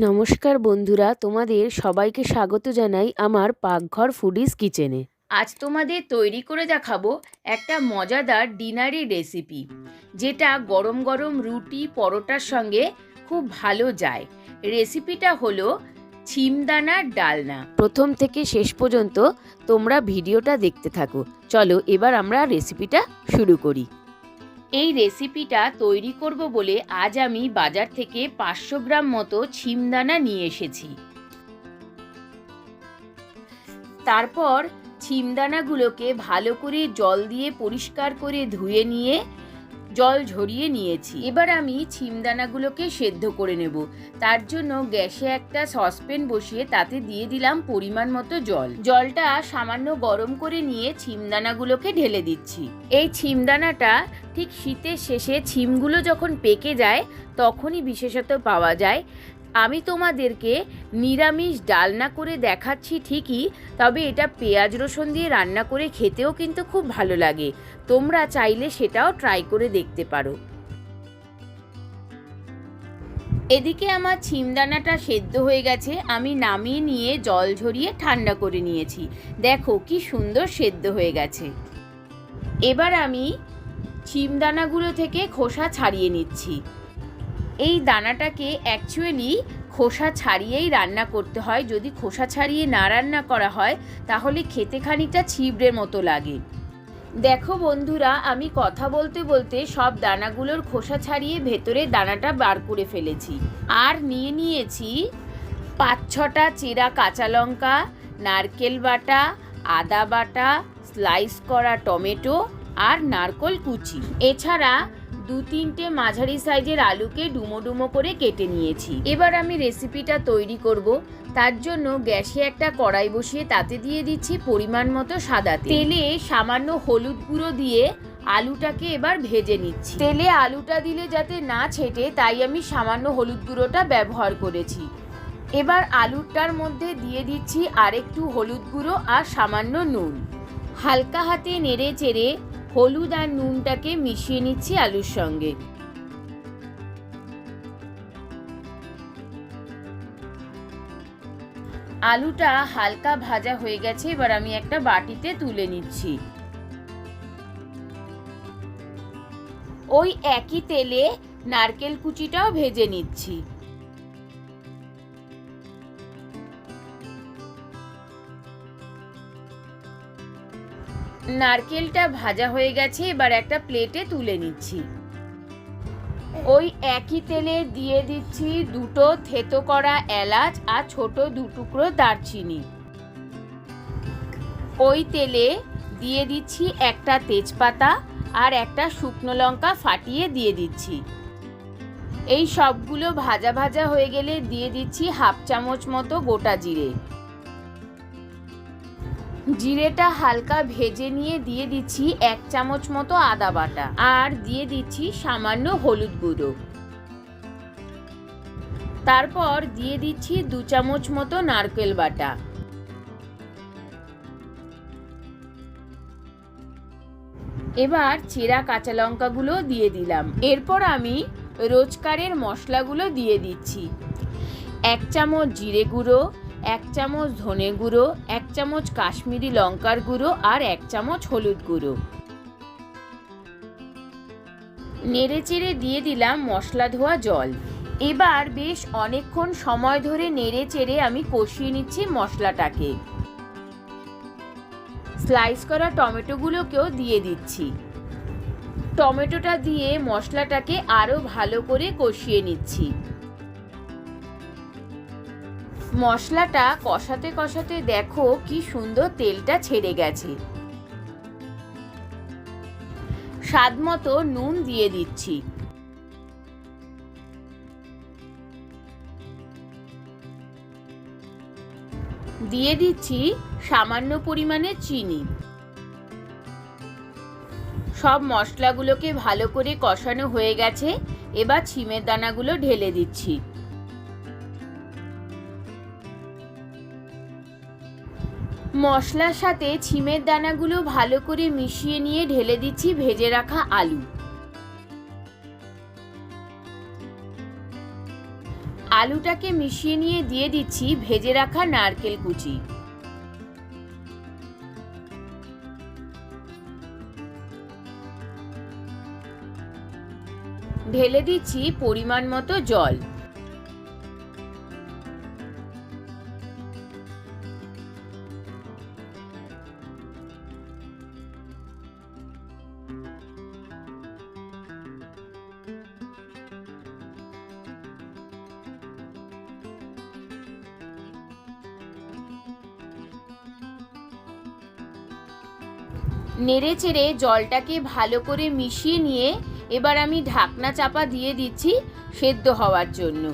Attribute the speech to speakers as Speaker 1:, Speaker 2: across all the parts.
Speaker 1: নমস্কার বন্ধুরা তোমাদের সবাইকে স্বাগত জানাই আমার পাকঘর ফুডিস কিচেনে
Speaker 2: আজ তোমাদের তৈরি করে দেখাবো একটা মজাদার ডিনারি রেসিপি যেটা গরম গরম রুটি পরোটার সঙ্গে খুব ভালো যায়। রেসিপিটা হলো ছিমদানার ডালনা।
Speaker 1: প্রথম থেকে শেষ পর্যন্ত তোমরা ভিডিওটা দেখতে থাকো। চলো এবার আমরা রেসিপিটা শুরু করি।
Speaker 2: এই রেসিপিটা তৈরি করব বলে আজ আমি বাজার থেকে পাঁচশো গ্রাম মতো ছিমদানা নিয়ে এসেছি। তারপর ছিমদানাগুলোকে ভালো করে জল দিয়ে পরিষ্কার করে ধুয়ে নিয়ে জল ঝরিয়ে নিয়েছি। এবার আমি ছিমদানাগুলোকে সেদ্ধ করে নেব। তার জন্য গ্যাসে একটা সসপ্যান বসিয়ে তাতে দিয়ে দিলাম পরিমাণ মতো জল। জলটা সামান্য গরম করে নিয়ে ছিমদানাগুলোকে ঢেলে দিচ্ছি। এই ছিমদানাটা ঠিক শীতের শেষে ছিমগুলো যখন পেকে যায়, তখনই বিশেষত পাওয়া যায়। আমি তোমাদেরকে নিরামিষ ডালনা করে দেখাচ্ছি ঠিকই, তবে এটা পেঁয়াজ রসুন দিয়ে রান্না করে খেতেও কিন্তু খুব ভালো লাগে। তোমরা চাইলে সেটাও ট্রাই করে দেখতে পারো। এদিকে আমার ছিমদানাটা সেদ্ধ হয়ে গেছে, আমি নামিয়ে নিয়ে জল ঝরিয়ে ঠান্ডা করে নিয়েছি। দেখো কি সুন্দর সেদ্ধ হয়ে গেছে। এবার আমি ছিমদানাগুলো থেকে খোসা ছাড়িয়ে নিচ্ছি। এই দানাটাকে অ্যাকচুয়ালি খোসা ছাড়িয়েই রান্না করতে হয়। যদি খোসা ছাড়িয়ে না রান্না করা হয়, তাহলে খেতে খানিকটা ছিবড়ের মতো লাগে। দেখো বন্ধুরা, আমি কথা বলতে বলতে সব দানাগুলোর খোসা ছাড়িয়ে ভেতরে দানাটা বার করে ফেলেছি। আর নিয়ে নিয়েছি পাঁচ ছটা চেরা কাঁচা লঙ্কা, নারকেল বাটা, আদা বাটা, স্লাইস করা টমেটো আর নারকল কুচি। এছাড়া দু তিনটে মাঝারি সাইজের আলুকে ডুমো ডুমো করে কেটে নিয়েছি। এবার আমি রেসিপিটা তৈরি করব। তার জন্য গ্যাসে একটা কড়াই বসিয়ে তাতে দিয়ে দিচ্ছি পরিমাণ মতো সাদা তেলে সামান্য হলুদ গুঁড়ো দিয়ে আলুটাকে এবার ভেজে নিচ্ছি। তেলে আলুটা দিলে যাতে না ছেটে, তাই আমি সামান্য হলুদ গুঁড়োটা ব্যবহার করেছি। এবার আলুটার মধ্যে দিয়ে দিচ্ছি আরেকটু হলুদ গুঁড়ো আর সামান্য নুন। হালকা হাতে নেড়ে চেড়ে হলুদ আর নুনটাকে মিশিয়ে নিচ্ছি আলুর সঙ্গে। আলুটা হালকা ভাজা হয়ে গেছে, এবার আমি একটা বাটিতে তুলে নিচ্ছি। ওই একই তেলে নারকেল কুচিটাও ভেজে নিচ্ছি। নারকেলটা ভাজা হয়ে গেছে, এবার একটা প্লেটে তুলে নিচ্ছি। ওই একই তেলে দিয়ে দিচ্ছি দুটো থেতো করা এলাচ আর ছোট দু টুকরো দারচিনি। ওই তেলে দিয়ে দিচ্ছি একটা তেজপাতা আর একটা শুকনো লঙ্কা ফাটিয়ে দিয়ে দিচ্ছি। এই সবগুলো ভাজা ভাজা হয়ে গেলে দিয়ে দিচ্ছি হাফ চামচ মতো গোটা জিরে। জিরেটা হালকা ভেজে নিয়ে দিয়ে দিচ্ছি এক চামচ মতো আদা বাটা। আর দিয়ে দিচ্ছি সামান্য হলুদ গুঁড়ো। তারপর দিয়ে দিচ্ছি দু চামচ মতো নারকেল বাটা। এবার চেরা কাঁচা লঙ্কাগুলো দিয়ে দিলাম। এরপর আমি রোজকারের মশলাগুলো দিয়ে দিচ্ছি। এক চামচ জিরে গুঁড়ো এক চামচ ধনে গুঁড়ো, এক চামচ কাশ্মীরি লঙ্কার গুঁড়ো আর এক চামচ হলুদ গুঁড়ো। নেড়ে চেড়ে দিয়ে দিলাম মশলা ধোয়া জল। এবার বেশ অনেকক্ষণ সময় ধরে নেড়ে চেড়ে আমি কষিয়ে নিচ্ছি মশলাটাকে। স্লাইস করা টমেটোগুলোকেও দিয়ে দিচ্ছি। টমেটোটা দিয়ে মশলাটাকে আরও ভালো করে কষিয়ে নিচ্ছি। মশলাটা কষাতে কষাতে দেখো কি সুন্দর তেলটা ছেড়ে গেছে। স্বাদ মতো নুন দিয়ে দিচ্ছি। দিয়ে দিচ্ছি সামান্য পরিমাণে চিনি। সব মশলাগুলোকে ভালো করে কষানো হয়ে গেছে, এবার ছিমের দানাগুলো ঢেলে দিচ্ছি। মশলার সাথে ছিমের দানাগুলো ভালো করে মিশিয়ে নিয়ে ঢেলে দিচ্ছি ভেজে রাখা আলু। আলুটাকে মিশিয়ে নিয়ে দিয়ে দিচ্ছি ভেজে রাখা নারকেল কুচি। ঢেলে দিচ্ছি পরিমাণ মতো জল। নেড়ে চেড়ে জলটাকে ভালো করে মিশিয়ে নিয়ে এবার আমি ঢাকনা চাপা দিয়ে দিচ্ছি সেদ্ধ হওয়ার জন্য।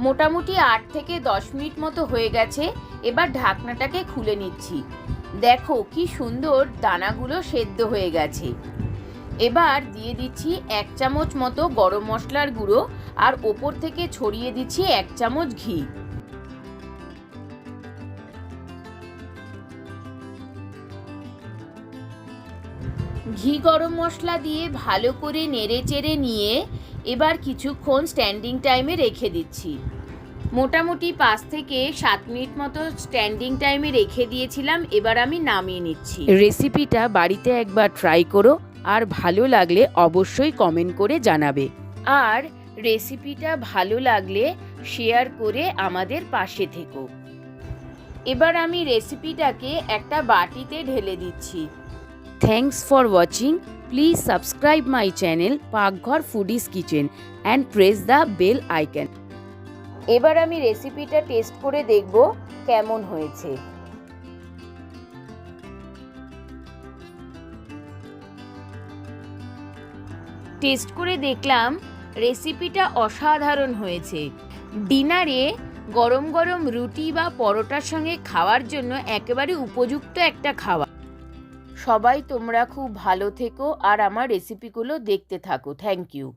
Speaker 2: মোটামুটি আট থেকে দশ মিনিট মতো হয়ে গেছে, এবার ঢাকনাটাকে খুলে নিচ্ছি। দেখো কি সুন্দর দানাগুলো সেদ্ধ হয়ে গেছে। এবার দিয়ে দিচ্ছি এক চামচ মতো গরম মশলার গুঁড়ো আর ওপর থেকে ছড়িয়ে দিচ্ছি এক চামচ ঘি। ঘি গরম মশলা দিয়ে ভালো করে নেড়ে চেড়ে নিয়ে এবার কিছুক্ষণ স্ট্যান্ডিং টাইমে রেখে দিচ্ছি। মোটামুটি পাঁচ থেকে সাত মিনিট মতো স্ট্যান্ডিং টাইমে রেখে দিয়েছিলাম এবার আমি নামিয়ে নিচ্ছি।
Speaker 1: রেসিপিটা বাড়িতে একবার ট্রাই করো আর ভালো লাগলে অবশ্যই কমেন্ট করে জানাবে।
Speaker 2: আর রেসিপিটা ভালো লাগলে শেয়ার করে আমাদের পাশে থেকো। এবার আমি রেসিপিটাকে একটা বাটিতে ঢেলে দিচ্ছি।
Speaker 1: Thanks for watching please subscribe my channel Pakghar foodies kitchen and press the bell icon
Speaker 2: এবার আমি রেসিপিটা টেস্ট করে দেখব কেমন হয়েছে। টেস্ট করে দেখলাম রেসিপিটা অসাধারণ হয়েছে। ডিনারে গরম গরম রুটি বা পরোটার সঙ্গে খাওয়ার জন্য একেবারে উপযুক্ত একটা খাওয়া সবাই তোমরা খুব ভালো থেকো আর আমার রেসিপিগুলো দেখতে থাকো। Thank you